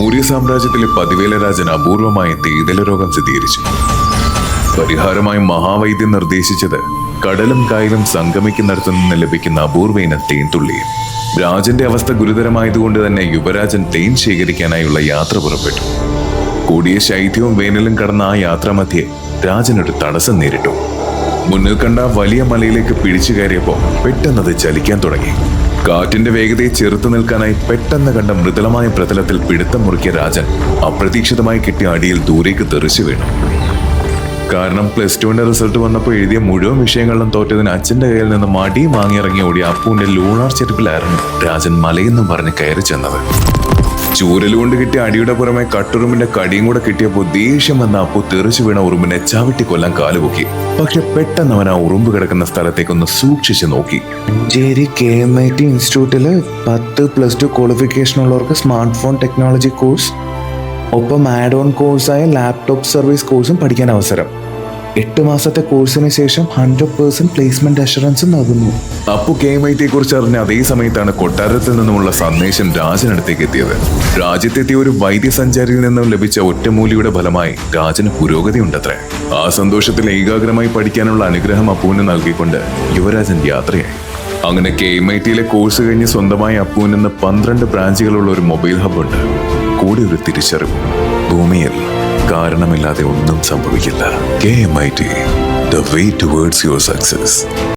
മൗര്യ സാമ്രാജ്യത്തിലെ പതിവേല രാജൻ അപൂർവമായ തേതല രോഗം സ്ഥിരീകരിച്ചു. പരിഹാരമായി മഹാവൈദ്യം നിർദ്ദേശിച്ചത് കടലും കായലും സംഗമിക്കുന്നിടത്തു നിന്ന് ലഭിക്കുന്ന അപൂർവ ഇനം തേൻതുള്ളിയും. രാജന്റെ അവസ്ഥ ഗുരുതരമായതുകൊണ്ട് തന്നെ യുവരാജൻ തേൻ ശേഖരിക്കാനായുള്ള യാത്ര പുറപ്പെട്ടു. കൂടിയ ശൈത്യവും വേനലും കടന്ന ആ യാത്രാമധ്യേ രാജനൊരു തടസ്സം നേരിട്ടു. മുന്നിൽ കണ്ട വലിയ മലയിലേക്ക് പിടിച്ചു കയറിയപ്പോൾ പെട്ടെന്നത് ചലിക്കാൻ തുടങ്ങി. കാറ്റിന്റെ വേഗതയെ ചെറുത്തു നിൽക്കാനായി പെട്ടെന്ന് കണ്ട മൃദുലമായ പ്രതലത്തിൽ പിടുത്തം മുറുക്കിയ രാജൻ അപ്രതീക്ഷിതമായി കിട്ടിയ അടിയിൽ ദൂരേക്ക് തെറിച്ചു വീണു. കാരണം പ്ലസ് ടുവിന്റെ റിസൾട്ട് വന്നപ്പോൾ എഴുതിയ മുഴുവൻ വിഷയങ്ങളിലും തോറ്റതിന് അച്ഛന്റെ കയ്യിൽ നിന്ന് മടി വാങ്ങിയിറങ്ങി ഓടിയ അപ്പുവിന്റെ ലൂണാർ ചെരുപ്പിലായിരുന്നു രാജൻ മലയെന്നും പറഞ്ഞ് കയറി ചെന്നത്. ചൂരലുകൊണ്ട് കിട്ടിയ അടിയുടെ പുറമെ കട്ടുറുമ്പിന്റെ കടിയും കൂടെ കിട്ടിയപ്പോൾ ദേഷ്യം വന്ന അപ്പു തെറിച്ചു വീണ ഉറുമ്പിനെ ചവിട്ടി കൊല്ലാൻ കാലുപൊക്കി. പക്ഷെ പെട്ടെന്ന് അവൻ ആ ഉറുമ്പ് കിടക്കുന്ന സ്ഥലത്തേക്കൊന്ന് സൂക്ഷിച്ചു നോക്കി. Manjeri K M I T ഇൻസ്റ്റിറ്റ്യൂട്ടിൽ പത്ത് പ്ലസ് ടു ക്വാളിഫിക്കേഷൻ ഉള്ളവർക്ക് സ്മാർട്ട് ഫോൺ ടെക്നോളജി കോഴ്സ് ഒപ്പം ആഡ് ഓൺ കോഴ്സായ ലാപ്ടോപ്പ് സർവീസ് കോഴ്സും പഠിക്കാൻ അവസരം. എട്ട് മാസത്തെ കോഴ്സിന് ശേഷം ഹൺഡ്രഡ് പേഴ്സെന്റ് പ്ലേസ്മെന്റ് അഷുറൻസും നൽകുന്നു. അപ്പു കെ എം ഐ ടിയെ കുറിച്ച് അറിഞ്ഞ അതേ സമയത്താണ് കൊട്ടാരത്തിൽ നിന്നുമുള്ള സന്ദേശം രാജനടുത്തേക്ക് എത്തിയത്. രാജ്യത്തെത്തിയ ഒരു വൈദ്യസഞ്ചാരിയിൽ നിന്നും ലഭിച്ച ഒറ്റമൂലിയുടെ ഫലമായി രാജന് പുരോഗതി ഉണ്ടത്രേ ആ സന്തോഷത്തിൽ ഏകാഗ്രമായി പഠിക്കാനുള്ള അനുഗ്രഹം അപ്പുവിന് നൽകിക്കൊണ്ട് യുവരാജൻ യാത്രയായി. അങ്ങനെ കെ എം ഐ ടിയിലെ കോഴ്സ് കഴിഞ്ഞ് സ്വന്തമായി അപ്പുവിൽ നിന്ന് പന്ത്രണ്ട് ബ്രാഞ്ചുകളുള്ള ഒരു മൊബൈൽ ഹബ് ഉണ്ട്. കൂടെ ഒരു തിരിച്ചറിവ്. ഭൂമിയിൽ കാരണമില്ലാതെ ഒന്നും സംഭവിക്കില്ല. K M I T the way towards your success